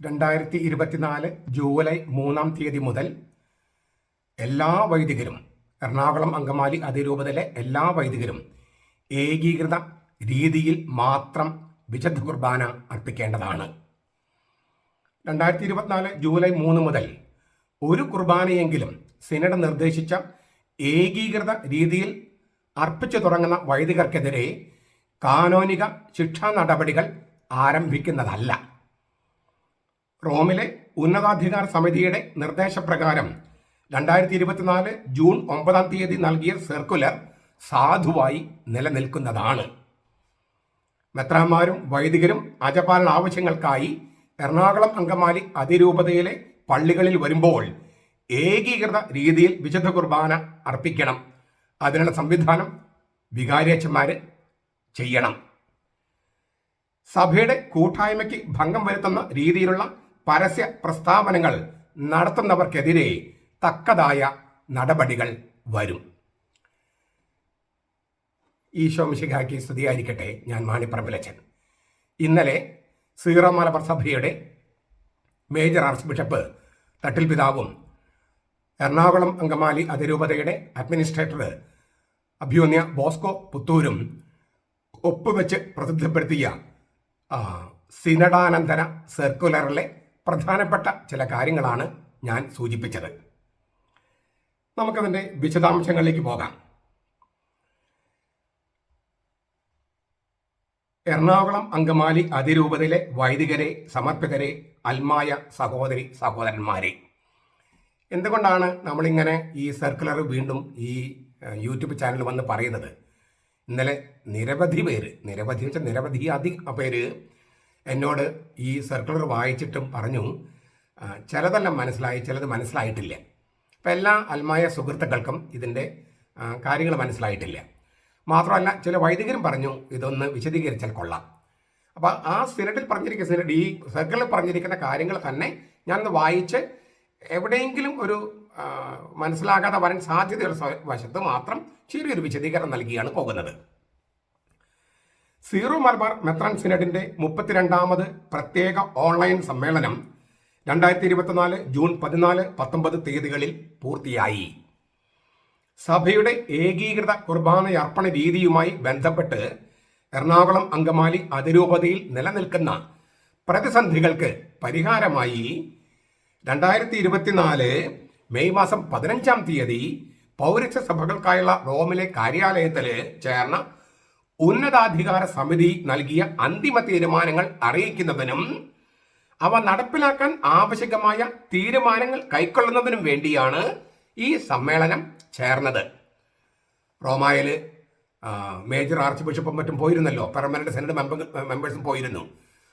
രണ്ടായിരത്തി ഇരുപത്തിനാല് ജൂലൈ മൂന്നാം തീയതി മുതൽ എല്ലാ വൈദികരും എറണാകുളം അങ്കമാലി അതിരൂപതയിലെ എല്ലാ വൈദികരും ഏകീകൃത രീതിയിൽ മാത്രം വിശുദ്ധ കുർബാന അർപ്പിക്കേണ്ടതാണ്. രണ്ടായിരത്തി ഇരുപത്തിനാല് ജൂലൈ മൂന്ന് മുതൽ ഒരു കുർബാനയെങ്കിലും സിനഡ് നിർദ്ദേശിച്ച ഏകീകൃത രീതിയിൽ അർപ്പിച്ചു തുടങ്ങുന്ന വൈദികർക്കെതിരെ കാനോനിക ശിക്ഷാ നടപടികൾ ആരംഭിക്കുന്നതല്ല. റോമിലെ ഉന്നതാധികാര സമിതിയുടെ നിർദ്ദേശപ്രകാരം രണ്ടായിരത്തി ഇരുപത്തിനാല് ജൂൺ ഒമ്പതാം തീയതി നൽകിയ സർക്കുലർ സാധുവായി നിലനിൽക്കുന്നതാണ്. മെത്രാന്മാരും വൈദികരും അജപാലന ആവശ്യങ്ങൾക്കായി എറണാകുളം അങ്കമാലി അതിരൂപതയിലെ പള്ളികളിൽ വരുമ്പോൾ ഏകീകൃത രീതിയിൽ വിശുദ്ധ കുർബാന അർപ്പിക്കണം. അതിനുള്ള സംവിധാനം വികാരിയച്ഛന്മാര് ചെയ്യണം. സഭയുടെ കൂട്ടായ്മയ്ക്ക് ഭംഗം വരുത്തുന്ന രീതിയിലുള്ള പരസ്യ പ്രസ്താവനകൾ നടത്തുന്നവർക്കെതിരെ തക്കതായ നടപടികൾ വരും. ഈശോ മിശിഹാക്കി സ്തുതിയായിരിക്കട്ടെ. ഞാൻ മാണിപ്രബലച്ചൻ ഇന്നലെ സീറോ മലബാർ സഭയുടെ മേജർ ആർച്ച് ബിഷപ്പ് തട്ടിൽ പിതാവും എറണാകുളം അങ്കമാലി അതിരൂപതയുടെ അഡ്മിനിസ്ട്രേറ്റർ അഭ്യൂന്യ ബോസ്കോ പുത്തൂരും ഒപ്പുവെച്ച് പ്രസിദ്ധപ്പെടുത്തിയ സിനഡാനന്തര സർക്കുലറിലെ പ്രധാനപ്പെട്ട ചില കാര്യങ്ങളാണ് ഞാൻ സൂചിപ്പിച്ചത്. നമുക്കതിന്റെ വിശദാംശങ്ങളിലേക്ക് പോകാം. എറണാകുളം അങ്കമാലി അതിരൂപതയിലെ വൈദികരെ സമർപ്പിതരെ അൽമായ സഹോദരി സഹോദരന്മാരെ. എന്തുകൊണ്ടാണ് നമ്മളിങ്ങനെ ഈ സർക്കുലർ വീണ്ടും ഈ യൂട്യൂബ് ചാനൽ വന്ന് പറയുന്നത്? ഇന്നലെ നിരവധി പേര് നിരവധി വെച്ചാൽ നിരവധി അധികം പേര് എന്നോട് ഈ സർക്കുലർ വായിച്ചിട്ടും പറഞ്ഞു. ചിലതെല്ലാം മനസ്സിലായി ചിലത് മനസ്സിലായിട്ടില്ല. അപ്പം എല്ലാ അൽമായ സുഹൃത്തുക്കൾക്കും ഇതിന്റെ കാര്യങ്ങൾ മനസ്സിലായിട്ടില്ല. മാത്രമല്ല ചില വൈദികരും പറഞ്ഞു ഇതൊന്ന് വിശദീകരിച്ചാൽ കൊള്ളാം. അപ്പോൾ ആ സിനഡിൽ പറഞ്ഞിരിക്കുന്ന സിനഡ് ഈ സർക്കിളിൽ പറഞ്ഞിരിക്കുന്ന കാര്യങ്ങൾ തന്നെ ഞാനൊന്ന് വായിച്ച് എവിടെയെങ്കിലും ഒരു മനസ്സിലാകാതെ വരാൻ സാധ്യതയുള്ള വശത്ത് മാത്രം ചെറിയൊരു വിശദീകരണം നൽകിയാണ് പോകുന്നത്. സീറോ മലബാർ മെത്രാൻ സിനഡിന്റെ മുപ്പത്തിരണ്ടാമത് പ്രത്യേക ഓൺലൈൻ സമ്മേളനം രണ്ടായിരത്തി ഇരുപത്തിനാല് ജൂൺ പതിനാല് പത്തൊമ്പത് തീയതികളിൽ പൂർത്തിയായി. സഭയുടെ ഏകീകൃത കുർബാനയർപ്പണ രീതിയുമായി ബന്ധപ്പെട്ട് എറണാകുളം അങ്കമാലി അതിരൂപതയിൽ നിലനിൽക്കുന്ന പ്രതിസന്ധികൾക്ക് പരിഹാരമായി രണ്ടായിരത്തി ഇരുപത്തിനാല് മെയ് മാസം പതിനഞ്ചാം തീയതി പൗരസഭകൾക്കായുള്ള സഭകൾക്കായുള്ള റോമിലെ കാര്യാലയത്തിൽ ചേർന്ന ഉന്നതാധികാര സമിതി നൽകിയ അന്തിമ തീരുമാനങ്ങൾ അറിയിക്കുന്നതിനും അവ നടപ്പിലാക്കാൻ ആവശ്യമായ തീരുമാനങ്ങൾ കൈക്കൊള്ളുന്നതിനും വേണ്ടിയാണ് ഈ സമ്മേളനം ചേർന്നത്. റോമായിൽ മേജർ ആർച്ച് ബിഷപ്പും മറ്റും പോയിരുന്നല്ലോ. പെർമനന്റ് സെനറ്റ് മെമ്പർ മെമ്പേഴ്സും പോയിരുന്നു.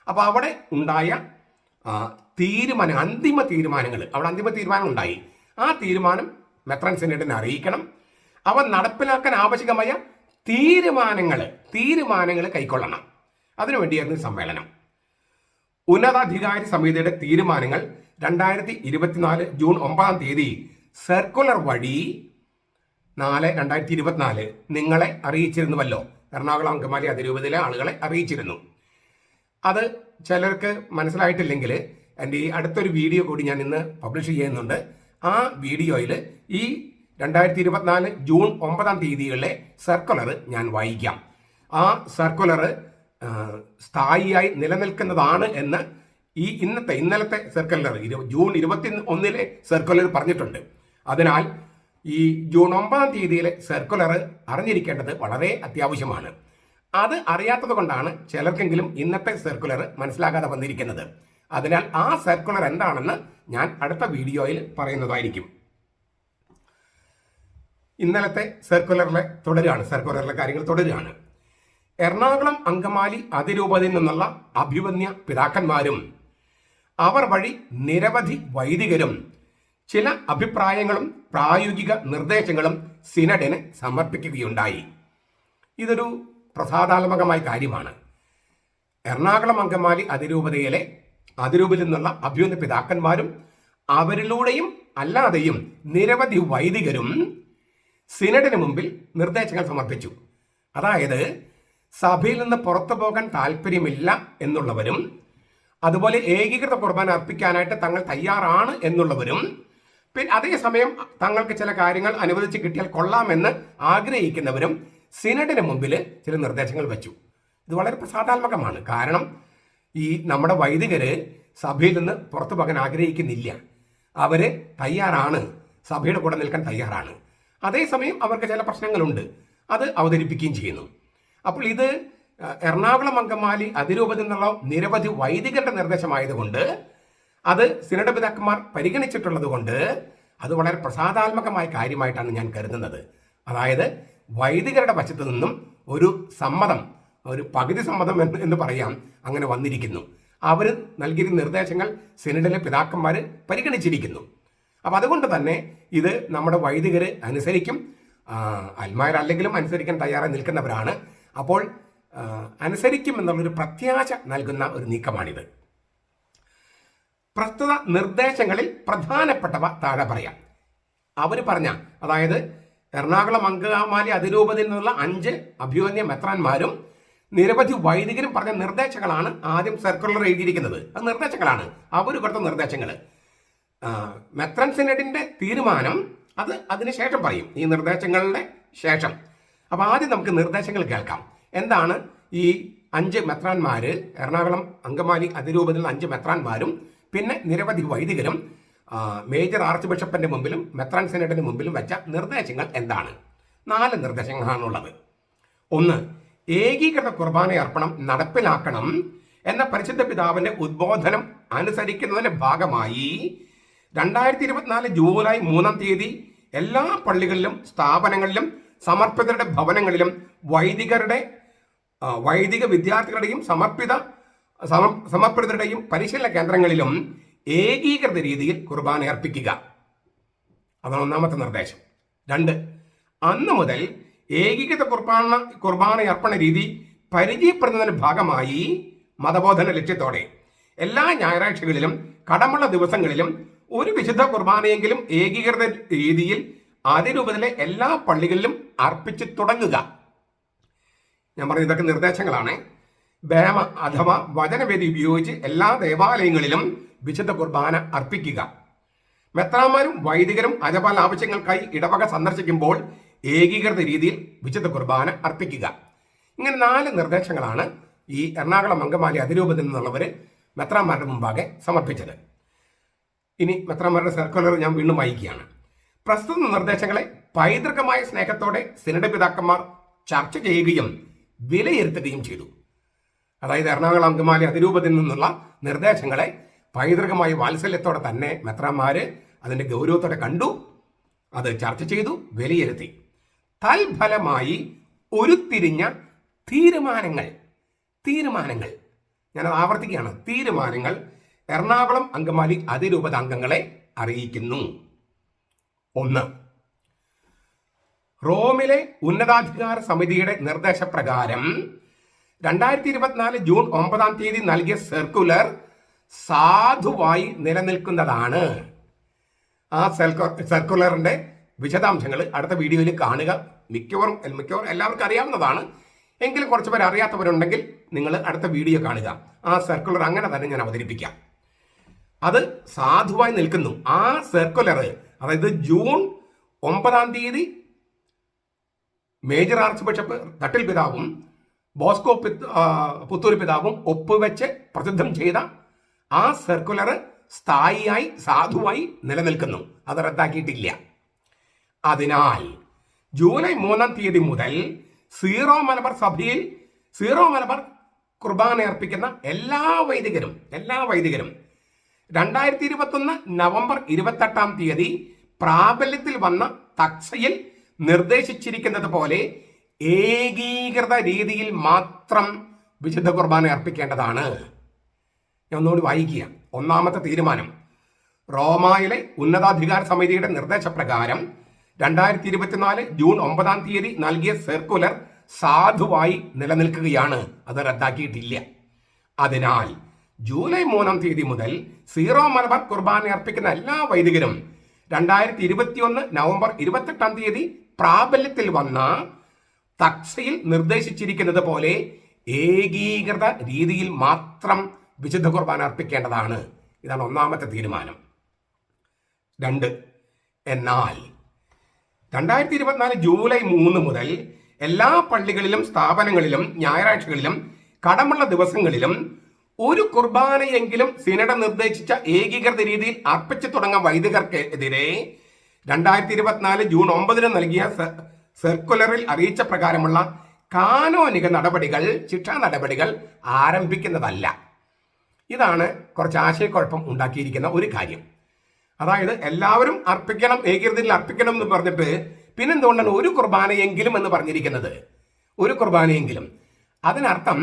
അപ്പോൾ അവിടെ ഉണ്ടായ തീരുമാനം അന്തിമ തീരുമാനങ്ങൾ അവിടെ അന്തിമ തീരുമാനം ഉണ്ടായി. ആ തീരുമാനം മെത്രൻ സെനറ്റിനെ അറിയിക്കണം. അവ നടപ്പിലാക്കാൻ ആവശ്യകമായ തീരുമാനങ്ങൾ തീരുമാനങ്ങൾ കൈക്കൊള്ളണം. അതിനുവേണ്ടിയായിരുന്നു സമ്മേളനം. ഉന്നതാധികാരി സമിതിയുടെ തീരുമാനങ്ങൾ രണ്ടായിരത്തി ഇരുപത്തിനാല് ജൂൺ ഒമ്പതാം തീയതി സർക്കുലർ വഴി നാല് രണ്ടായിരത്തി ഇരുപത്തിനാല് നിങ്ങളെ അറിയിച്ചിരുന്നുവല്ലോ. എറണാകുളം അങ്കമാലി അതിരൂപതയിലെ ആളുകളെ അറിയിച്ചിരുന്നു. അത് ചിലർക്ക് മനസ്സിലായിട്ടില്ലെങ്കിൽ എന്റെ ഈ അടുത്തൊരു വീഡിയോ കൂടി ഞാൻ ഇന്ന് പബ്ലിഷ് ചെയ്യുന്നുണ്ട്. ആ വീഡിയോയിൽ ഈ രണ്ടായിരത്തി ഇരുപത്തിനാല് ജൂൺ ഒമ്പതാം തീയതികളിലെ സർക്കുലർ ഞാൻ വായിക്കാം. ആ സർക്കുലർ സ്ഥായിയായി നിലനിൽക്കുന്നതാണ് എന്ന് ഈ ഇന്നത്തെ ഇന്നലത്തെ സർക്കുലർ ജൂൺ ഇരുപത്തി ഒന്നിലെ സർക്കുലർ പറഞ്ഞിട്ടുണ്ട്. അതിനാൽ ഈ ജൂൺ ഒമ്പതാം തീയതിയിലെ സർക്കുലർ അറിഞ്ഞിരിക്കേണ്ടത് വളരെ അത്യാവശ്യമാണ്. അത് അറിയാത്തത് കൊണ്ടാണ് ചിലർക്കെങ്കിലും ഇന്നത്തെ സർക്കുലർ മനസ്സിലാകാതെ വന്നിരിക്കുന്നത്. അതിനാൽ ആ സർക്കുലർ എന്താണെന്ന് ഞാൻ അടുത്ത വീഡിയോയിൽ പറയുന്നതായിരിക്കും. ഇന്നലത്തെ സർക്കുലറിലെ തുടരുകയാണ് സർക്കുലറിലെ കാര്യങ്ങൾ തുടരുകയാണ്. എറണാകുളം അങ്കമാലി അതിരൂപതയിൽ നിന്നുള്ള അഭിവന്യ പിതാക്കന്മാരും അവർ വഴി നിരവധി വൈദികരും ചില അഭിപ്രായങ്ങളും പ്രായോഗിക നിർദ്ദേശങ്ങളും സിനഡിന് സമർപ്പിക്കുകയുണ്ടായി. ഇതൊരു പ്രസാദാത്മകമായ കാര്യമാണ്. എറണാകുളം അങ്കമാലി അതിരൂപതയിലെ അതിരൂപതയിൽ നിന്നുള്ള അഭ്യുന്ന പിതാക്കന്മാരും അവരിലൂടെയും അല്ലാതെയും നിരവധി വൈദികരും സിനഡിന് മുമ്പിൽ നിർദ്ദേശങ്ങൾ സമർപ്പിച്ചു. അതായത് സഭയിൽ നിന്ന് പുറത്തു പോകാൻ താല്പര്യമില്ല എന്നുള്ളവരും അതുപോലെ ഏകീകൃത കുർബാന അർപ്പിക്കാനായിട്ട് തങ്ങൾ തയ്യാറാണ് എന്നുള്ളവരും പിന്നെ അതേസമയം തങ്ങൾക്ക് ചില കാര്യങ്ങൾ അനുവദിച്ച് കിട്ടിയാൽ കൊള്ളാമെന്ന് ആഗ്രഹിക്കുന്നവരും സിനഡിന് മുമ്പിൽ ചില നിർദ്ദേശങ്ങൾ വെച്ചു. ഇത് വളരെ പ്രസാദാത്മകമാണ്. കാരണം ഈ നമ്മുടെ വൈദികര് സഭയിൽ നിന്ന് പുറത്തു പോകാൻ ആഗ്രഹിക്കുന്നില്ല. അവർ തയ്യാറാണ്. സഭയുടെ കൂടെ നിൽക്കാൻ തയ്യാറാണ്. അതേസമയം അവർക്ക് ചില പ്രശ്നങ്ങളുണ്ട്. അത് അവതരിപ്പിക്കുകയും ചെയ്യുന്നു. അപ്പോൾ ഇത് എറണാകുളം അങ്കമാലി അതിരൂപത്തിൽ നിന്നുള്ള നിരവധി വൈദികരുടെ നിർദ്ദേശമായതുകൊണ്ട് അത് സിനഡ് പിതാക്കന്മാർ പരിഗണിച്ചിട്ടുള്ളത് കൊണ്ട് അത് വളരെ പ്രസാദാത്മകമായ കാര്യമായിട്ടാണ് ഞാൻ കരുതുന്നത്. അതായത് വൈദികരുടെ വശത്തു നിന്നും ഒരു സമ്മതം ഒരു പകുതി സമ്മതം എന്ന് പറയാം അങ്ങനെ വന്നിരിക്കുന്നു. അവർ നൽകിയ നിർദ്ദേശങ്ങൾ സിനഡിലെ പിതാക്കന്മാർ പരിഗണിച്ചിരിക്കുന്നു. അപ്പം അതുകൊണ്ട് തന്നെ ഇത് നമ്മുടെ വൈദികർ അനുസരിക്കും. ആ, അൽമാരല്ലെങ്കിലും അനുസരിക്കാൻ തയ്യാറായി നിൽക്കുന്നവരാണ്. അപ്പോൾ അനുസരിക്കും എന്നുള്ളൊരു പ്രത്യാശ നൽകുന്ന ഒരു നീക്കമാണിത്. പ്രസ്തുത നിർദ്ദേശങ്ങളിൽ പ്രധാനപ്പെട്ടവ താഴെ പറയാം. അവർ പറഞ്ഞ അതായത് എറണാകുളം അങ്കമാലി അതിരൂപതയിൽ നിന്നുള്ള അഞ്ച് അഭ്യോന്യ മെത്രാന്മാരും നിരവധി വൈദികരും പറഞ്ഞ നിർദ്ദേശങ്ങളാണ് ആദ്യം സർക്കുലർ എഴുതിയിരിക്കുന്നത്. അത് നിർദ്ദേശങ്ങളാണ്. അവർ കൊടുത്ത നിർദ്ദേശങ്ങൾ മെത്രൻ സിനഡിന്റെ തീരുമാനം അത് അതിനുശേഷം പറയും ഈ നിർദ്ദേശങ്ങളുടെ ശേഷം. അപ്പോൾ ആദ്യം നമുക്ക് നിർദ്ദേശങ്ങൾ കേൾക്കാം. എന്താണ് ഈ അഞ്ച് മെത്രാന്മാർ എറണാകുളം അങ്കമാലി അതിരൂപതയിൽ അഞ്ച് മെത്രാന്മാരും പിന്നെ നിരവധി വൈദികരും മേജർ ആർച്ച് ബിഷപ്പിന്റെ മുമ്പിലും മെത്രാൻ സെനറ്റിന് മുമ്പിലും വെച്ച നിർദ്ദേശങ്ങൾ എന്താണ്? നാല് നിർദ്ദേശങ്ങളാണുള്ളത്. ഒന്ന് ഏകീകൃത കുർബാന അർപ്പണം നടപ്പിലാക്കണം എന്ന പരിശുദ്ധ പിതാവിന്റെ ഉദ്ബോധനം അനുസരിക്കുന്നതിന്റെ ഭാഗമായി രണ്ടായിരത്തി ഇരുപത്തിനാല് ജൂലൈ മൂന്നാം തീയതി എല്ലാ പള്ളികളിലും സ്ഥാപനങ്ങളിലും സമർപ്പിതരുടെ ഭവനങ്ങളിലും വൈദികരുടെ വൈദിക വിദ്യാർത്ഥികളുടെയും സമർപ്പിത സമർപ്പിതരുടെയും പരിശീലന കേന്ദ്രങ്ങളിലും ഏകീകൃത രീതിയിൽ കുർബാന അർപ്പിക്കുക. അതാണ് ഒന്നാമത്തെ നിർദ്ദേശം. രണ്ട് അന്ന് മുതൽ ഏകീകൃത കുർബാന കുർബാന അർപ്പണ രീതി പരിചയപ്പെടുന്നതിന്റെ ഭാഗമായി മതബോധന ലക്ഷ്യത്തോടെ എല്ലാ ഞായറാഴ്ചകളിലും കടമുള്ള ദിവസങ്ങളിലും ഒരു വിശുദ്ധ കുർബാനയെങ്കിലും ഏകീകൃത രീതിയിൽ ആദ്യ രൂപത്തിലെ എല്ലാ പള്ളികളിലും അർപ്പിച്ചു തുടങ്ങുക. ഞാൻ പറഞ്ഞ ഇതൊക്കെ നിർദ്ദേശങ്ങളാണ്. ബേമ അഥവാ വചനവേദി ഉപയോഗിച്ച് എല്ലാ ദേവാലയങ്ങളിലും വിശുദ്ധ കുർബാന അർപ്പിക്കുക. മെത്രാന്മാരും വൈദികരും അജപാൽ ആവശ്യങ്ങൾക്കായി ഇടവക സന്ദർശിക്കുമ്പോൾ ഏകീകൃത രീതിയിൽ വിശുദ്ധ കുർബാന അർപ്പിക്കുക. ഇങ്ങനെ നാല് നിർദ്ദേശങ്ങളാണ് ഈ എറണാകുളം അങ്കമാലി അതിരൂപത്തിൽ നിന്നുള്ളവർ മെത്രാന്മാരുടെ മുമ്പാകെ സമർപ്പിച്ചത്. ഇനി മെത്രാന്മാരുടെ സർക്കുലർ ഞാൻ വീണ്ടും വായിക്കുകയാണ്. പ്രസ്തുത നിർദ്ദേശങ്ങളെ പൈതൃകമായ സ്നേഹത്തോടെ സിനഡ് പിതാക്കന്മാർ ചർച്ച ചെയ്യുകയും വിലയിരുത്തുകയും ചെയ്തു. അതായത് എറണാകുളം അങ്കമാലി അതിരൂപത്തിൽ നിന്നുള്ള നിർദ്ദേശങ്ങളെ പൈതൃകമായ വാത്സല്യത്തോടെ തന്നെ മെത്രാന്മാര് അതിന്റെ ഗൗരവത്തോടെ കണ്ടു അത് ചർച്ച ചെയ്തു വിലയിരുത്തി. തൽഫലമായി ഉരുത്തിരിഞ്ഞ തീരുമാനങ്ങൾ തീരുമാനങ്ങൾ. ഞാൻ ആവർത്തിക്കുകയാണ്. തീരുമാനങ്ങൾ എറണാകുളം അങ്കമാലി അതിരൂപത അംഗങ്ങളെ അറിയിക്കുന്നു. ഒന്ന് റോമിലെ ഉന്നതാധികാര സമിതിയുടെ നിർദ്ദേശപ്രകാരം രണ്ടായിരത്തി ഇരുപത്തിനാല് ജൂൺ ഒമ്പതാം തീയതി നൽകിയ സർക്കുലർ സാധുവായി നിലനിൽക്കുന്നതാണ്. ആ സർക്കുലറിന്റെ വിശദാംശങ്ങൾ അടുത്ത വീഡിയോയിൽ കാണുക. മിക്കവാറും മിക്കവാറും എല്ലാവർക്കും അറിയാവുന്നതാണ്. എങ്കിലും കുറച്ച് പേർ അറിയാത്തവരുണ്ടെങ്കിൽ നിങ്ങൾ അടുത്ത വീഡിയോ കാണുക. ആ സർക്കുലർ അങ്ങനെ തന്നെ ഞാൻ അവതരിപ്പിക്കാം. അത് സാധുവായി നിൽക്കുന്നു. ആ സർക്കുലർ അതായത് ജൂൺ ഒമ്പതാം തീയതി മേജർ ആർച്ച് ബിഷപ്പ് തട്ടിൽ പിതാവും ബോസ്കോ പുത്തൂർ പിതാവും ഒപ്പുവെച്ച് പ്രസിദ്ധം ചെയ്ത ആ സർക്കുലർ സ്ഥായിയായി സാധുവായി നിലനിൽക്കുന്നു. അത് റദ്ദാക്കിയിട്ടില്ല. അതിനാൽ ജൂലൈ മൂന്നാം തീയതി മുതൽ സീറോ മലബാർ സഭയിൽ സീറോ മലബാർ കുർബാന അർപ്പിക്കുന്ന എല്ലാ വൈദികരും എല്ലാ വൈദികരും രണ്ടായിരത്തി ഇരുപത്തൊന്ന് നവംബർ ഇരുപത്തെട്ടാം തീയതി പ്രാബല്യത്തിൽ വന്ന തക്സയിൽ നിർദ്ദേശിച്ചിരിക്കുന്നത് പോലെ ഏകീകൃത രീതിയിൽ മാത്രം വിശുദ്ധ കുർബാന അർപ്പിക്കേണ്ടതാണ്. ഞാൻ ഒന്നുകൂടി വായിക്കുക. ഒന്നാമത്തെ തീരുമാനം. റോമായിലെ ഉന്നതാധികാര സമിതിയുടെ നിർദ്ദേശപ്രകാരം രണ്ടായിരത്തി ഇരുപത്തിനാല് ജൂൺ ഒമ്പതാം തീയതി നൽകിയ സർക്കുലർ സാധുവായി നിലനിൽക്കുകയാണ്. അത് റദ്ദാക്കിയിട്ടില്ല. അതിനാൽ ജൂലൈ മൂന്നാം തീയതി മുതൽ സീറോ മലബാർ കുർബാന അർപ്പിക്കുന്ന എല്ലാ വൈദികരും രണ്ടായിരത്തി ഇരുപത്തിയൊന്ന് നവംബർ ഇരുപത്തെട്ടാം തീയതി പ്രാബല്യത്തിൽ വന്ന തക്സയിൽ നിർദ്ദേശിച്ചിരിക്കുന്നത് പോലെ ഏകീകൃത രീതിയിൽ മാത്രം വിശുദ്ധ കുർബാന അർപ്പിക്കേണ്ടതാണ്. ഇതാണ് ഒന്നാമത്തെ തീരുമാനം. രണ്ട് എന്നാൽ രണ്ടായിരത്തി ഇരുപത്തിനാല് ജൂലൈ മൂന്ന് മുതൽ എല്ലാ പള്ളികളിലും സ്ഥാപനങ്ങളിലും ഞായറാഴ്ചകളിലും കടമുള്ള ദിവസങ്ങളിലും ഒരു കുർബാനയെങ്കിലും സിനഡ നിർദ്ദേശിച്ച ഏകീകൃത രീതിയിൽ അർപ്പിച്ചു തുടങ്ങിയ വൈദികർക്കെതിരെ രണ്ടായിരത്തി ഇരുപത്തിനാല് ജൂൺ ഒമ്പതിന് നൽകിയ സർക്കുലറിൽ അറിയിച്ച പ്രകാരമുള്ള കാനോനിക നടപടികൾ ശിക്ഷാ നടപടികൾ ആരംഭിക്കുന്നതല്ല. ഇതാണ് കുറച്ച് ആശയക്കുഴപ്പം ഉണ്ടാക്കിയിരിക്കുന്ന ഒരു കാര്യം. അതായത് എല്ലാവരും അർപ്പിക്കണം ഏകീകൃതയിൽ അർപ്പിക്കണം എന്ന് പറഞ്ഞിട്ട് പിന്നെന്തുകൊണ്ടാണ് ഒരു കുർബാനയെങ്കിലും എന്ന് പറഞ്ഞിരിക്കുന്നത്? ഒരു കുർബാനയെങ്കിലും. അതിനർത്ഥം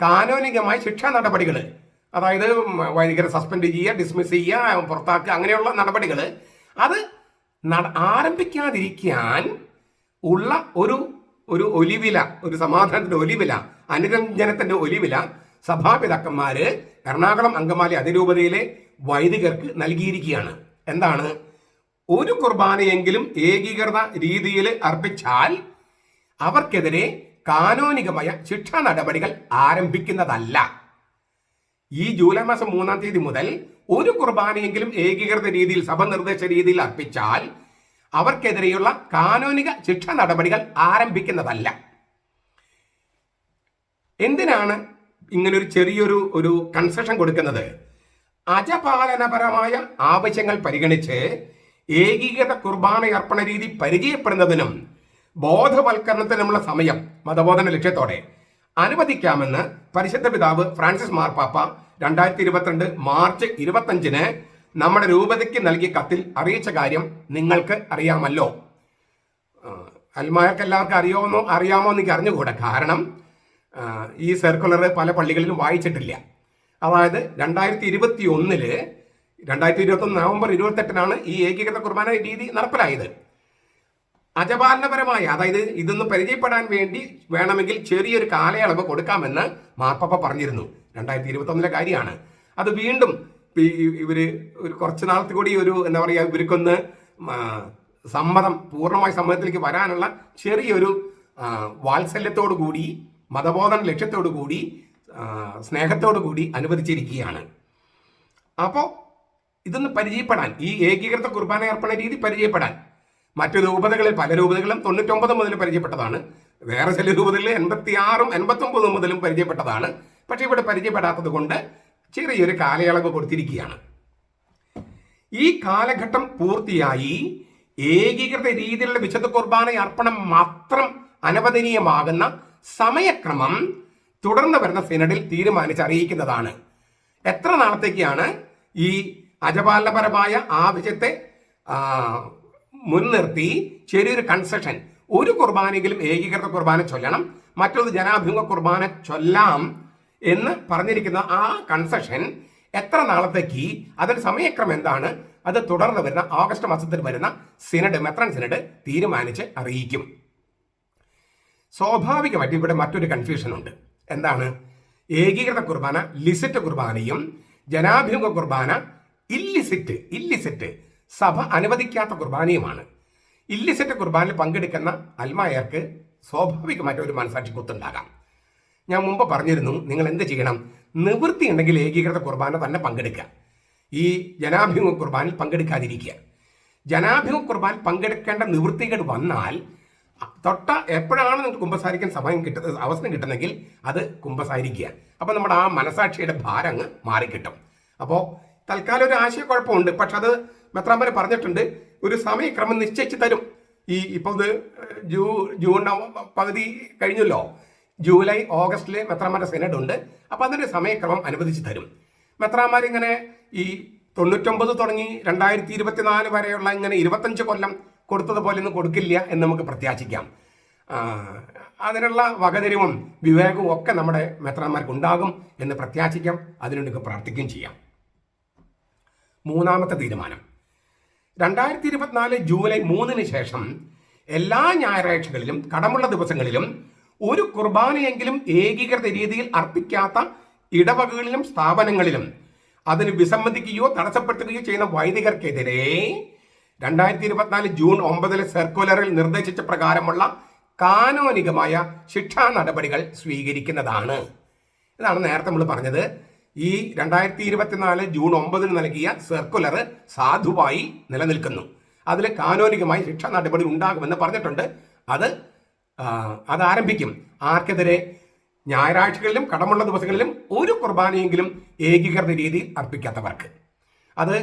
കാനോനികമായ ശിക്ഷാ നടപടികൾ അതായത് വൈദികരെ സസ്പെൻഡ് ചെയ്യുക ഡിസ്മിസ് ചെയ്യുക പുറത്താക്കുക അങ്ങനെയുള്ള നടപടികൾ അത് ആരംഭിക്കാതിരിക്കാൻ ഉള്ള ഒരു ഒരു ഒലിവില ഒരു സമാധാനത്തിന്റെ ഒലിവില അനുരഞ്ജനത്തിന്റെ ഒലിവില സഭാപിതാക്കന്മാര് എറണാകുളം അങ്കമാലി അതിരൂപതയിലെ വൈദികർക്ക് നൽകിയിരിക്കുകയാണ്. എന്താണ്? ഒരു കുർബാനയെങ്കിലും ഏകീകൃത രീതിയിൽ അർപ്പിച്ചാൽ അവർക്കെതിരെ കാനോനികമായ ശിക്ഷാ നടപടികൾ ആരംഭിക്കുന്നതല്ല. ഈ ജൂലൈ മാസം മൂന്നാം തീയതി മുതൽ ഒരു കുർബാനയെങ്കിലും ഏകീകൃത രീതിയിൽ സഭ നിർദ്ദേശ രീതിയിൽ അർപ്പിച്ചാൽ അവർക്കെതിരെയുള്ള കാനോനിക ശിക്ഷാ നടപടികൾ ആരംഭിക്കുന്നതല്ല. എന്തിനാണ് ഇങ്ങനൊരു ചെറിയൊരു ഒരു കൺസെഷൻ കൊടുക്കുന്നത്? അജപാലനപരമായ ആവശ്യങ്ങൾ പരിഗണിച്ച് ഏകീകൃത കുർബാന അർപ്പണ രീതി പരിചയപ്പെടുന്നതിനും ബോധവൽക്കരണത്തിനുമുള്ള സമയം മതബോധന ലക്ഷ്യത്തോടെ അനുവദിക്കാമെന്ന് പരിശുദ്ധ പിതാവ് ഫ്രാൻസിസ് മാർപ്പാപ്പ രണ്ടായിരത്തി ഇരുപത്തിരണ്ട് മാർച്ച് ഇരുപത്തഞ്ചിന് നമ്മുടെ രൂപതയ്ക്ക് നൽകിയ കത്തിൽ അറിയിച്ച കാര്യം നിങ്ങൾക്ക് അറിയാമല്ലോ. അൽമായർക്ക് എല്ലാവർക്കും അറിയാമോ അറിയാമോ എന്ന് എനിക്ക് അറിഞ്ഞുകൂടാ. കാരണം ഈ സർക്കുലർ പല പള്ളികളിലും വായിച്ചിട്ടില്ല. അതായത് രണ്ടായിരത്തി ഇരുപത്തി ഒന്നിൽ രണ്ടായിരത്തി ഇരുപത്തി നവംബർ ഇരുപത്തെട്ടിനാണ് ഈ ഏകീകൃത കുർബാന രീതി നടപ്പിലായത്. അജപാലനപരമായ അതായത് ഇതൊന്ന് പരിചയപ്പെടാൻ വേണ്ടി വേണമെങ്കിൽ ചെറിയൊരു കാലയളവ് കൊടുക്കാമെന്ന് മാർപ്പാപ്പ പറഞ്ഞിരുന്നു. രണ്ടായിരത്തി ഇരുപത്തി ഒന്നിലെ കാര്യമാണ്. അത് വീണ്ടും ഇവർ ഒരു കുറച്ച് നാളത്തെ കൂടി ഒരു എന്താ പറയുക ഇവർക്കൊന്ന് സമ്മതം പൂർണമായ സമ്മതത്തിലേക്ക് വരാനുള്ള ചെറിയൊരു വാത്സല്യത്തോടു കൂടി മതബോധന ലക്ഷ്യത്തോടു കൂടി സ്നേഹത്തോടു കൂടി അനുവദിച്ചിരിക്കുകയാണ്. അപ്പോൾ ഇതൊന്ന് പരിചയപ്പെടാൻ ഈ ഏകീകൃത കുർബാന അർപ്പണ രീതി പരിചയപ്പെടാൻ മറ്റു രൂപതകളിൽ പല രൂപതകളും തൊണ്ണൂറ്റൊമ്പത് മുതൽ പരിചയപ്പെട്ടതാണ്. വേറെ ചില രൂപതകളിൽ എൺപത്തി ആറും എൺപത്തി ഒമ്പത് മുതലും പരിചയപ്പെട്ടതാണ്. പക്ഷേ ഇവിടെ പരിചയപ്പെടാത്തത് കൊണ്ട് ചെറിയൊരു കാലയളവ് കൊടുത്തിരിക്കുകയാണ്. ഈ കാലഘട്ടം പൂർത്തിയായി ഏകീകൃത രീതിയിലുള്ള വിശുദ്ധ കുർബാന അർപ്പണം മാത്രം അനവദനീയമാകുന്ന സമയക്രമം തുടർന്ന് വരുന്ന സിനഡിൽ തീരുമാനിച്ച് അറിയിക്കുന്നതാണ് എത്ര നാളത്തേക്കാണ് ഈ അജപാലനപരമായ ആവശ്യത്തെ മുൻനിർത്തി ചെറിയൊരു കൺസെഷൻ ഒരു കുർബാനെങ്കിലും ഏകീകൃത കുർബാന ചൊല്ലണം മറ്റൊന്ന് ജനാഭിമുഖ കുർബാന ചൊല്ലാം എന്ന് പറഞ്ഞിരിക്കുന്ന ആ കൺസെഷൻ എത്ര നാളത്തേക്ക് അതിന് സമയക്രമം എന്താണ് അത് തുടർന്ന് വരുന്ന ഓഗസ്റ്റ് മാസത്തിൽ വരുന്ന സിനഡ് മെത്രൻ സിനഡ് തീരുമാനിച്ച് അറിയിക്കും. സ്വാഭാവികമായിട്ട് ഇവിടെ മറ്റൊരു കൺഫ്യൂഷൻ ഉണ്ട്. എന്താണ്? ഏകീകൃത കുർബാന ലിസിറ്റ് കുർബാനയും ജനാഭിമുഖ കുർബാന ഇല്ലിസിറ്റ് ഇല്ലിസിറ്റ് സഭ അനുവദിക്കാത്ത കുർബാനയുമാണ്. ഇല്ലിസിറ്റ് കുർബാനയിൽ പങ്കെടുക്കുന്ന അൽമായർക്ക് സ്വാഭാവികമായിട്ട് ഒരു മനസാക്ഷി കുത്തുണ്ടാകാം. ഞാൻ മുമ്പ് പറഞ്ഞിരുന്നു നിങ്ങൾ എന്ത് ചെയ്യണം? നിവൃത്തി ഉണ്ടെങ്കിൽ ഏകീകൃത കുർബാന തന്നെ പങ്കെടുക്കുക. ഈ ജനാഭിമുഖ കുർബാനിൽ പങ്കെടുക്കാതിരിക്കുക. ജനാഭിമുഖ കുർബാനിൽ പങ്കെടുക്കേണ്ട നിവൃത്തികൾ വന്നാൽ തൊട്ട എപ്പോഴാണ് നിങ്ങൾക്ക് കുമ്പസാരിക്കാൻ സമയം കിട്ടുന്നത് അവസരം കിട്ടുന്നെങ്കിൽ അത് കുമ്പസാരിക്കുക. അപ്പോൾ നമ്മുടെ ആ മനസാക്ഷിയുടെ ഭാരം അങ്ങ് മാറിക്കിട്ടും. അപ്പോൾ തൽക്കാലം ഒരു ആശയക്കുഴപ്പമുണ്ട്. പക്ഷെ അത് മെത്രാമ്പര് പറഞ്ഞിട്ടുണ്ട് ഒരു സമയക്രമം നിശ്ചയിച്ച് തരും. ഈ ഇപ്പോൾ ഇത് ജൂ ജൂൺ പകുതി കഴിഞ്ഞല്ലോ. ജൂലൈ ഓഗസ്റ്റിൽ മെത്രാമാരുടെ സെനഡ് ഉണ്ട് അപ്പോൾ അതിന്റെ സമയക്രമം അനുവദിച്ച് തരും. മെത്രാമാരിങ്ങനെ ഈ തൊണ്ണൂറ്റൊമ്പത് തുടങ്ങി രണ്ടായിരത്തി ഇരുപത്തിനാല് വരെയുള്ള ഇങ്ങനെ ഇരുപത്തഞ്ച് കൊല്ലം കൊടുത്തതുപോലെ ഒന്നും കൊടുക്കില്ല എന്ന് നമുക്ക് പ്രത്യാശിക്കാം. അതിനുള്ള വകതിരിവും വിവേകവും ഒക്കെ നമ്മുടെ മെത്രാന്മാർക്ക് ഉണ്ടാകും എന്ന് പ്രത്യാശിക്കാം. അതിനുവേണ്ടി പ്രാർത്ഥിക്കുകയും ചെയ്യാം. മൂന്നാമത്തെ തീരുമാനം. രണ്ടായിരത്തി ഇരുപത്തിനാല് ജൂലൈ മൂന്നിന് ശേഷം എല്ലാ ഞായറാഴ്ചകളിലും കടമുള്ള ദിവസങ്ങളിലും ഒരു കുർബാനയെങ്കിലും ഏകീകൃത രീതിയിൽ അർപ്പിക്കാത്ത ഇടവകകളിലും സ്ഥാപനങ്ങളിലും അതിന് വിസമ്മതിക്കുകയോ തടസ്സപ്പെടുത്തുകയോ ചെയ്യുന്ന വൈദികർക്കെതിരെ രണ്ടായിരത്തി ഇരുപത്തിനാല് ജൂൺ ഒമ്പതിലെ സർക്കുലറിൽ നിർദ്ദേശിച്ച പ്രകാരമുള്ള കാനോനികമായ ശിക്ഷാ നടപടികൾ സ്വീകരിക്കുന്നതാണ്. ഇതാണ് നേരത്തെ നമ്മൾ പറഞ്ഞത്. ഈ രണ്ടായിരത്തി ഇരുപത്തിനാല് ജൂൺ ഒമ്പതിന് നൽകിയ സർക്കുലർ സാധുവായി നിലനിൽക്കുന്നു. അതിൽ കാനോനികമായി ശിക്ഷാ നടപടി ഉണ്ടാകുമെന്ന് പറഞ്ഞിട്ടുണ്ട്. അത് അത് ആരംഭിക്കും. ആർക്കെതിരെ ഞായറാഴ്ചകളിലും കടമുള്ള ദിവസങ്ങളിലും ഒരു കുർബാനയെങ്കിലും ഏകീകൃത രീതിയിൽ അർപ്പിക്കാത്തവർക്ക്. അത്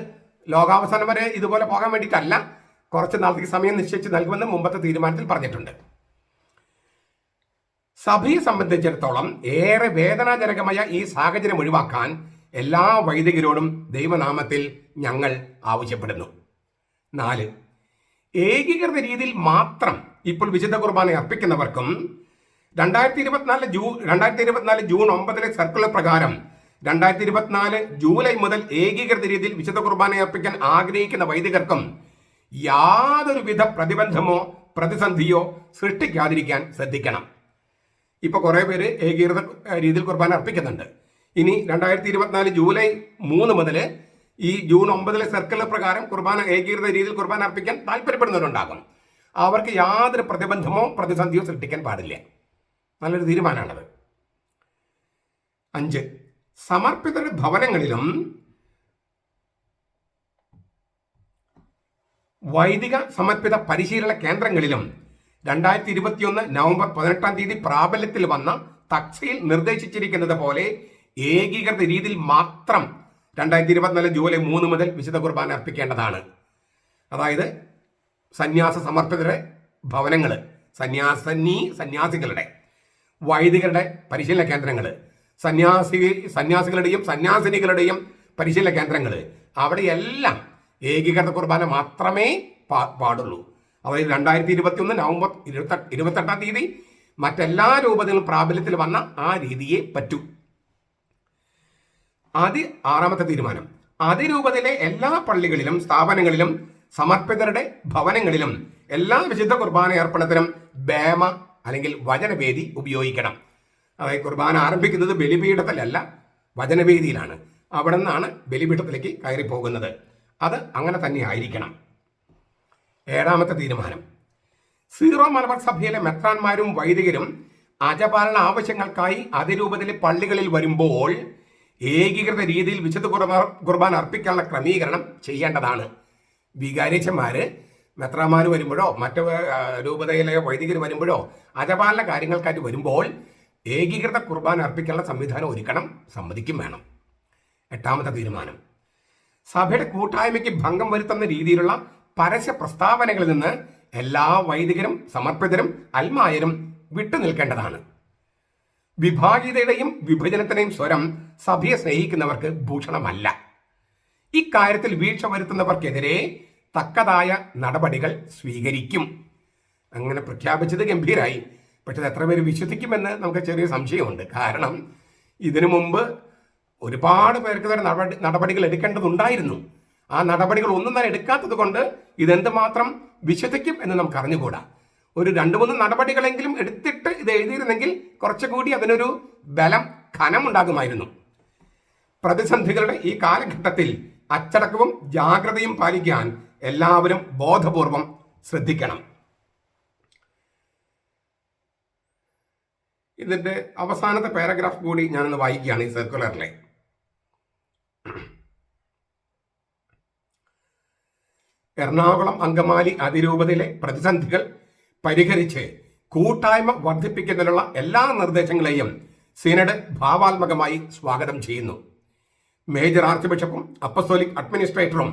ലോകാവസാനം വരെ ഇതുപോലെ പോകാൻ വേണ്ടിയിട്ടല്ല. കുറച്ച് നാളത്തേക്ക് സമയം നിശ്ചയിച്ച് നൽകുമെന്ന് മുമ്പത്തെ തീരുമാനത്തിൽ പറഞ്ഞിട്ടുണ്ട്. സഭയെ സംബന്ധിച്ചിടത്തോളം ഏറെ വേദനാജനകമായ ഈ സാഹചര്യം ഒഴിവാക്കാൻ എല്ലാ വൈദികരോടും ദൈവനാമത്തിൽ ഞങ്ങൾ ആവശ്യപ്പെടുന്നു. നാല് ഏകീകൃത രീതിയിൽ മാത്രം ഇപ്പോൾ വിശുദ്ധ കുർബാന അർപ്പിക്കുന്നവർക്കും രണ്ടായിരത്തി ഇരുപത്തിനാല് ജൂ രണ്ടായിരത്തി ഇരുപത്തിനാല് ജൂൺ ഒമ്പതിലെ സർക്കുലർ പ്രകാരം രണ്ടായിരത്തി ഇരുപത്തിനാല് ജൂലൈ മുതൽ ഏകീകൃത രീതിയിൽ വിശുദ്ധ കുർബാന അർപ്പിക്കാൻ ആഗ്രഹിക്കുന്ന വൈദികർക്കും യാതൊരുവിധ പ്രതിബന്ധമോ പ്രതിസന്ധിയോ സൃഷ്ടിക്കാതിരിക്കാൻ ശ്രദ്ധിക്കണം. ഇപ്പൊ കുറേ പേര് ഏകീകൃത രീതിയിൽ കുർബാന അർപ്പിക്കുന്നുണ്ട്. ഇനി രണ്ടായിരത്തി ഇരുപത്തിനാല് ജൂലൈ മൂന്ന് മുതൽ ഈ ജൂൺ ഒമ്പതിലെ സർക്കിൾ പ്രകാരം കുർബാന ഏകീകൃത രീതിയിൽ കുർബാന അർപ്പിക്കാൻ താല്പര്യപ്പെടുന്നവരുണ്ടാകും. അവർക്ക് യാതൊരു പ്രതിബന്ധമോ പ്രതിസന്ധിയോ സൃഷ്ടിക്കാൻ പാടില്ല. നല്ലൊരു തീരുമാനമാണത്. അഞ്ച്. സമർപ്പിത ഭവനങ്ങളിലും വൈദിക സമർപ്പിത പരിശീലന കേന്ദ്രങ്ങളിലും രണ്ടായിരത്തി ഇരുപത്തിയൊന്ന് നവംബർ പതിനെട്ടാം തീയതി പ്രാബല്യത്തിൽ വന്ന തക്സയിൽ നിർദ്ദേശിച്ചിരിക്കുന്നത് പോലെ ഏകീകൃത രീതിയിൽ മാത്രം രണ്ടായിരത്തി ഇരുപത്തിനാല് ജൂലൈ മൂന്ന് മുതൽ വിശുദ്ധ കുർബാന അർപ്പിക്കേണ്ടതാണ്. അതായത് സന്യാസ സമർപ്പിതരുടെ ഭവനങ്ങൾ സന്യാസനി സന്യാസികളുടെ വൈദികരുടെ പരിശീലന കേന്ദ്രങ്ങൾ സന്യാസി സന്യാസികളുടെയും സന്യാസിനികളുടെയും പരിശീലന കേന്ദ്രങ്ങൾ അവിടെയെല്ലാം ഏകീകൃത കുർബാന മാത്രമേ പാടുള്ളൂ. അതായത് രണ്ടായിരത്തി ഇരുപത്തി ഒന്ന് നവംബർ ഇരുപത്തി ഇരുപത്തെട്ടാം തീയതി മറ്റെല്ലാ രൂപതകളും പ്രാബല്യത്തിൽ വന്ന ആ രീതിയെ പറ്റൂ. അത് ആറാമത്തെ തീരുമാനം. അതിരൂപതയിലെ എല്ലാ പള്ളികളിലും സ്ഥാപനങ്ങളിലും സമർപ്പിതരുടെ ഭവനങ്ങളിലും എല്ലാ വിശുദ്ധ കുർബാന അർപ്പണത്തിനും ബേമ അല്ലെങ്കിൽ വചനവേദി ഉപയോഗിക്കണം. അതായത് കുർബാന ആരംഭിക്കുന്നത് ബലിപീഠത്തിലല്ല വചനവേദിയിലാണ്. അവിടെ നിന്നാണ് ബലിപീഠത്തിലേക്ക് കയറി പോകുന്നത് അത് അങ്ങനെ തന്നെ ആയിരിക്കണം. ഏഴാമത്തെ തീരുമാനം. സീറോ മലബാർ സഭയിലെ മെത്രാന്മാരും വൈദികരും അജപാലന ആവശ്യങ്ങൾക്കായി അതിരൂപത്തിലെ പള്ളികളിൽ വരുമ്പോൾ ഏകീകൃത രീതിയിൽ വിശുദ്ധ കുർബാന അർപ്പിക്കാനുള്ള ക്രമീകരണം ചെയ്യേണ്ടതാണ്. വികാരിച്ചന്മാര് മെത്രാന്മാർ വരുമ്പോഴോ മറ്റു രൂപതയിലെ വൈദികർ വരുമ്പോഴോ അജപാലന കാര്യങ്ങൾക്കായിട്ട് വരുമ്പോൾ ഏകീകൃത കുർബാന അർപ്പിക്കാനുള്ള സംവിധാനം ഒരുക്കണം സമ്മതിക്കും വേണം. എട്ടാമത്തെ തീരുമാനം. സഭയുടെ കൂട്ടായ്മയ്ക്ക് ഭംഗം വരുത്തുന്ന രീതിയിലുള്ള പരസ്യ പ്രസ്താവനകളിൽ നിന്ന് എല്ലാ വൈദികരും സമർപ്പിതരും അൽമായരും വിട്ടുനിൽക്കേണ്ടതാണ് വിഭാഗീയതയുടെയും വിഭജനത്തിന്റെയും സ്വരം സഭയെ സ്നേഹിക്കുന്നവർക്ക് ഭൂഷണമല്ല. ഇക്കാര്യത്തിൽ വീഴ്ച വരുത്തുന്നവർക്കെതിരെ തക്കതായ നടപടികൾ സ്വീകരിക്കും. അങ്ങനെ പ്രഖ്യാപിച്ചത് ഗംഭീരായി. പക്ഷെ എത്ര പേര് വിശ്വസിക്കുമെന്ന് നമുക്ക് ചെറിയ സംശയമുണ്ട്. കാരണം ഇതിനു മുമ്പ് ഒരുപാട് പേർക്ക് നടപടി നടപടികൾ എടുക്കേണ്ടതുണ്ടായിരുന്നു. ആ നടപടികൾ ഒന്നും തന്നെ എടുക്കാത്തത് കൊണ്ട് ഇതെന്തുമാത്രം വിശ്വസിക്കും എന്ന് നമുക്ക് അറിഞ്ഞുകൂടാ. ഒരു രണ്ട് മൂന്ന് നടപടികളെങ്കിലും എടുത്തിട്ട് ഇത് എഴുതിയിരുന്നെങ്കിൽ കുറച്ചുകൂടി അതിനൊരു ബലം ഖനമുണ്ടാകുമായിരുന്നു പ്രതിസന്ധികളുടെ ഈ കാലഘട്ടത്തിൽ അച്ചടക്കവും ജാഗ്രതയും പാലിക്കാൻ എല്ലാവരും ബോധപൂർവം ശ്രദ്ധിക്കണം. ഇതിന്റെ അവസാനത്തെ പാരഗ്രാഫ് കൂടി ഞാനൊന്ന് വായിക്കുകയാണ് ഈ സർക്കുലറിലെ എറണാകുളം അങ്കമാലി അതിരൂപതയിലെ പ്രതിസന്ധികൾ പരിഹരിച്ച് കൂട്ടായ്മ വർദ്ധിപ്പിക്കുന്നതിനുള്ള എല്ലാ നിർദ്ദേശങ്ങളെയും സിനഡ് ഭാവാത്മകമായി സ്വാഗതം ചെയ്യുന്നു. മേജർ ആർച്ച് ബിഷപ്പും അപ്പസ്തോലിക് അഡ്മിനിസ്ട്രേറ്ററും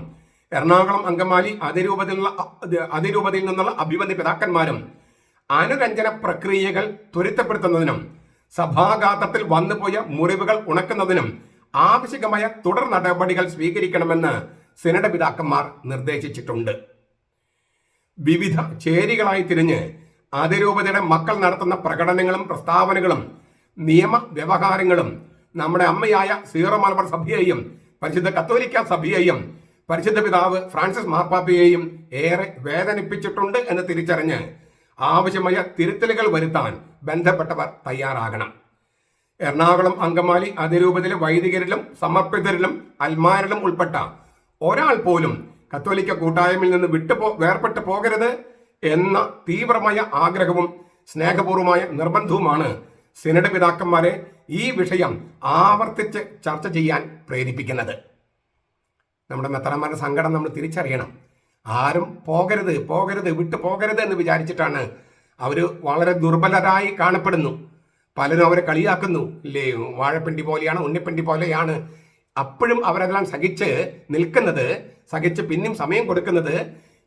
എറണാകുളം അങ്കമാലി അതിരൂപതയിലുള്ള അതിരൂപതയിൽ നിന്നുള്ള അഭിമന്യ പിതാക്കന്മാരും അനുരഞ്ജന പ്രക്രിയകൾ ത്വരിതപ്പെടുത്തുന്നതിനും സഭാഗാത്രത്തിൽ വന്നുപോയ മുറിവുകൾ ഉണക്കുന്നതിനും ആവശ്യമായ തുടർ നടപടികൾ സ്വീകരിക്കണമെന്ന് സിനഡ് പിതാക്കന്മാർ നിർദ്ദേശിച്ചിട്ടുണ്ട്. വിവിധ ചേരികളായി തിരിഞ്ഞ് അതിരൂപതയുടെ മക്കൾ നടത്തുന്ന പ്രകടനങ്ങളും പ്രസ്താവനകളും നിയമ വ്യവഹാരങ്ങളും നമ്മുടെ അമ്മയായ സീറോ മലബാർ സഭയെയും പരിശുദ്ധ കത്തോലിക്ക സഭയെയും പരിശുദ്ധ പിതാവ് ഫ്രാൻസിസ് മാർപ്പാപ്പയെയും ഏറെ വേദനിപ്പിച്ചിട്ടുണ്ട് എന്ന് തിരിച്ചറിഞ്ഞ് ആവശ്യമായ തിരുത്തലുകൾ വരുത്താൻ ബന്ധപ്പെട്ടവർ തയ്യാറാകണം. എറണാകുളം അങ്കമാലി അതിരൂപതയിലെ വൈദികരിലും സമർപ്പിതരിലും അൽമാരിലും ഉൾപ്പെട്ട ഒരാൾ പോലും കത്തോലിക്ക കൂട്ടായ്മയിൽ നിന്ന് വിട്ടുപോ വേർപെട്ട് പോകരുത് എന്ന തീവ്രമായ ആഗ്രഹവും സ്നേഹപൂർവമായ നിർബന്ധവുമാണ് സിനഡ് പിതാക്കന്മാരെ ഈ വിഷയം ആവർത്തിച്ച് ചർച്ച ചെയ്യാൻ പ്രേരിപ്പിക്കുന്നത്. നമ്മുടെ മെത്തറന്മാരുടെ സങ്കടം നമ്മൾ തിരിച്ചറിയണം. ആരും പോകരുത് പോകരുത് വിട്ടു പോകരുത് എന്ന് വിചാരിച്ചിട്ടാണ് അവർ വളരെ ദുർബലരായി കാണപ്പെടുന്നു. പലരും അവരെ കളിയാക്കുന്നു. ഇല്ലേ വാഴപ്പിണ്ടി പോലെയാണ് ഉണ്ണിപ്പിണ്ടി പോലെയാണ് അപ്പോഴും അവരെല്ലാം സഹിച്ച് നിൽക്കുന്നത് സഹിച്ച് പിന്നെയും സമയം കൊടുക്കുന്നത്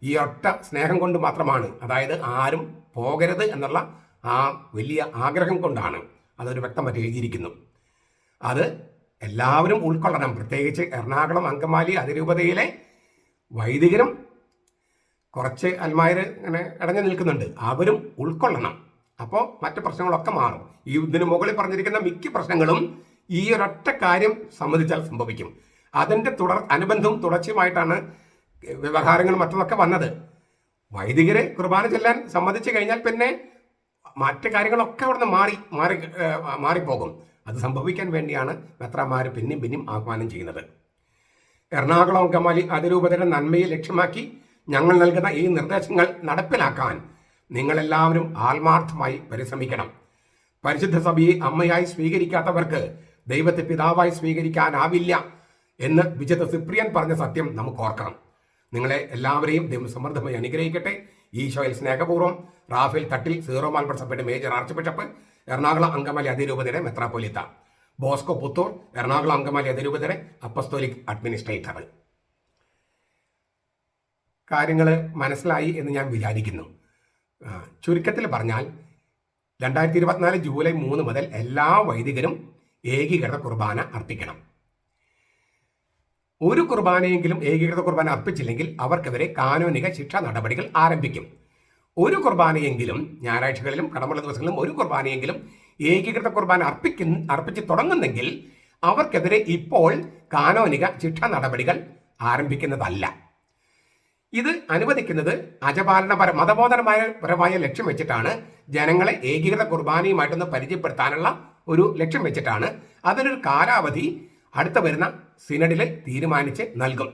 ഈ ഒറ്റ സ്നേഹം കൊണ്ട് മാത്രമാണ്. അതായത് ആരും പോകരുത് എന്നുള്ള ആ വലിയ ആഗ്രഹം കൊണ്ടാണ് അതൊരു വ്യക്തമായിട്ട് എഴുതിയിരിക്കുന്നു. അത് എല്ലാവരും ഉൾക്കൊള്ളണം. പ്രത്യേകിച്ച് എറണാകുളം അങ്കമാലി അതിരൂപതയിലെ വൈദികരും കുറച്ച് അൽമായർ ഇങ്ങനെ ഇടഞ്ഞു നിൽക്കുന്നുണ്ട്. അവരും ഉൾക്കൊള്ളണം. അപ്പോൾ മറ്റു പ്രശ്നങ്ങളൊക്കെ മാറും. ഈ ഇതിന് മുകളിൽ പറഞ്ഞിരിക്കുന്ന മിക്ക പ്രശ്നങ്ങളും ഈ ഒരൊറ്റ കാര്യം സമ്മതിച്ചാൽ സംഭവിക്കും. അതിന്റെ തുടർ അനുബന്ധവും തുടർച്ചയുമായിട്ടാണ് വ്യവഹാരങ്ങളും മറ്റതൊക്കെ വന്നത്. വൈദികരെ കുർബാന ചെല്ലാൻ സമ്മതിച്ചു കഴിഞ്ഞാൽ പിന്നെ മറ്റു കാര്യങ്ങളൊക്കെ അവിടുന്ന് മാറി മാറി മാറിപ്പോകും. അത് സംഭവിക്കാൻ വേണ്ടിയാണ് മെത്രാമാർ പിന്നെയും പിന്നെയും ആഹ്വാനം ചെയ്യുന്നത്. എറണാകുളം കമാലി അതിരൂപതയുടെ നന്മയെ ലക്ഷ്യമാക്കി ഞങ്ങൾ നൽകുന്ന ഈ നിർദ്ദേശങ്ങൾ നടപ്പിലാക്കാൻ നിങ്ങളെല്ലാവരും ആത്മാർത്ഥമായി പരിശ്രമിക്കണം. പരിശുദ്ധ സഭയെ അമ്മയായി സ്വീകരിക്കാത്തവർക്ക് ദൈവത്തെ പിതാവായി സ്വീകരിക്കാനാവില്ല എന്ന് വിശുദ്ധ സിപ്രിയൻ പറഞ്ഞ സത്യം നമുക്ക് ഓർക്കണം. നിങ്ങളെ എല്ലാവരെയും ദൈവം സമൃദ്ധമായി അനുഗ്രഹിക്കട്ടെ. ഈശോയിൽ സ്നേഹപൂർവം റാഫേൽ തട്ടിൽ സീറോ മാൽബർ സഭയുടെ major arch bishop Ernakulam Angamaly അതിരൂപതയുടെ മെത്രാപ്പൊലിത്ത ബോസ്കോ പുത്തൂർ എറണാകുളം അങ്കമാലി അതിരൂപതയുടെ അപ്പസ്തോലിക് അഡ്മിനിസ്ട്രേറ്റർ. കാര്യങ്ങൾ മനസ്സിലായി എന്ന് ഞാൻ വിചാരിക്കുന്നു. ചുരുക്കത്തിൽ പറഞ്ഞാൽ രണ്ടായിരത്തി ഇരുപത്തിനാല് ജൂലൈ മൂന്ന് മുതൽ എല്ലാ വൈദികരും ഏകീകൃത കുർബാന അർപ്പിക്കണം. ഒരു കുർബാനയെങ്കിലും ഏകീകൃത കുർബാന അർപ്പിച്ചില്ലെങ്കിൽ അവർക്കെതിരെ കാനോനിക ശിക്ഷാ നടപടികൾ ആരംഭിക്കും. ഒരു കുർബാനയെങ്കിലും ഞായറാഴ്ചകളിലും കടമുള്ള ദിവസങ്ങളിലും ഒരു കുർബാനയെങ്കിലും ഏകീകൃത കുർബാന അർപ്പിക്കുന്ന അർപ്പിച്ച് തുടങ്ങുന്നെങ്കിൽ അവർക്കെതിരെ ഇപ്പോൾ കാനോനിക ശിക്ഷാ നടപടികൾ ആരംഭിക്കുന്നതല്ല. ഇത് അനുവദിക്കുന്നത് അജപാലനപര മതബോധനപരമായ പരമായ ലക്ഷ്യം വെച്ചിട്ടാണ് ജനങ്ങളെ ഏകീകൃത കുർബാനയുമായിട്ടൊന്ന് പരിചയപ്പെടുത്താനുള്ള ഒരു ലക്ഷ്യം വെച്ചിട്ടാണ് അതിനൊരു കാലാവധി അടുത്ത വരുന്ന സിനഡിൽ തീരുമാനിച്ച് നൽകും.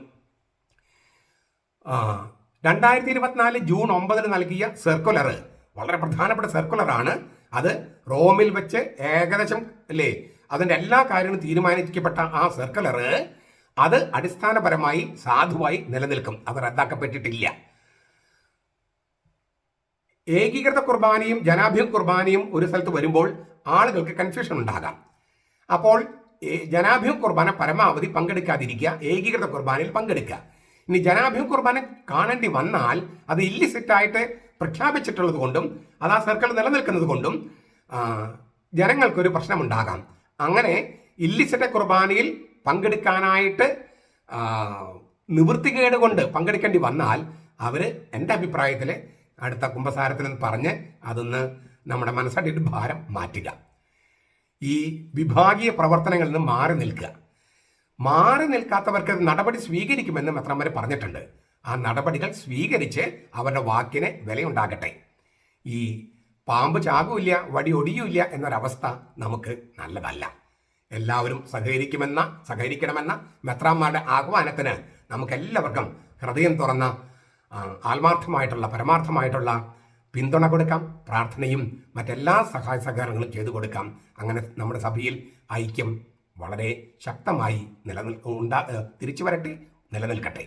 രണ്ടായിരത്തി ഇരുപത്തിനാല് ജൂൺ ഒമ്പതിന് നൽകിയ സർക്കുലർ വളരെ പ്രധാനപ്പെട്ട സർക്കുലറാണ്. അത് റോമിൽ വെച്ച് ഏകദേശം അല്ലേ അതിന്റെ എല്ലാ കാര്യങ്ങളും തീരുമാനിക്കപ്പെട്ട ആ സർക്കുലർ അത് അടിസ്ഥാനപരമായി സാധുവായി നിലനിൽക്കും. അത് റദ്ദാക്കപ്പെട്ടിട്ടില്ല. ഏകീകൃത കുർബാനയും ജനാഭ്യ കുർബാനയും ഒരു സ്ഥലത്ത് വരുമ്പോൾ ആളുകൾക്ക് കൺഫ്യൂഷൻ ഉണ്ടാകാം. അപ്പോൾ ജനാഭ്യ കുർബാന പരമാവധി പങ്കെടുക്കാതിരിക്കുക ഏകീകൃത കുർബാനയിൽ പങ്കെടുക്കുക. ഇനി ജനാഭ്യ കുർബാന കാണേണ്ടി വന്നാൽ അത് ഇല്ലിസിറ്റായിട്ട് പ്രഖ്യാപിച്ചിട്ടുള്ളത് കൊണ്ടും അത് ആ സർക്കിൾ നിലനിൽക്കുന്നത് കൊണ്ടും ജനങ്ങൾക്കൊരു പ്രശ്നമുണ്ടാകാം. അങ്ങനെ ഇല്ലിസിറ്റ കുർബാനയിൽ പങ്കെടുക്കാനായിട്ട് നിവൃത്തികേട് കൊണ്ട് പങ്കെടുക്കേണ്ടി വന്നാൽ അവർ എന്റെ അഭിപ്രായത്തിൽ അടുത്ത കുംഭസാരത്തിൽ പറഞ്ഞ് അതൊന്ന് നമ്മുടെ മനസ്സായിട്ട് ഭാരം മാറ്റുക. ഈ വിഭാഗീയ പ്രവർത്തനങ്ങളിൽ നിന്ന് മാറി നിൽക്കുക. മാറി നിൽക്കാത്തവർക്ക് നടപടി സ്വീകരിക്കുമെന്ന് മെത്രന്മാർ പറഞ്ഞിട്ടുണ്ട്. ആ നടപടികൾ സ്വീകരിച്ച് അവരുടെ വാക്കിന് വിലയുണ്ടാകട്ടെ. ഈ പാമ്പ് ചാകൂല്ല വടി ഒടിയൂല്ല എന്നൊരവസ്ഥ നമുക്ക് നല്ലതല്ല. എല്ലാവരും സഹകരിക്കുമെന്ന സഹകരിക്കണമെന്ന മെത്രാന്മാരുടെ ആഹ്വാനത്തിന് നമുക്കെല്ലാവർക്കും ഹൃദയം തുറന്ന ആത്മാർത്ഥമായിട്ടുള്ള പരമാർത്ഥമായിട്ടുള്ള പിന്തുണ കൊടുക്കാം പ്രാർത്ഥനയും മറ്റെല്ലാ സഹായ സഹകരണങ്ങളും ചെയ്തു കൊടുക്കാം. അങ്ങനെ നമ്മുടെ സഭയിൽ ഐക്യം വളരെ ശക്തമായി നിലനിൽ ഉണ്ടാ തിരിച്ചു വരട്ടെ നിലനിൽക്കട്ടെ.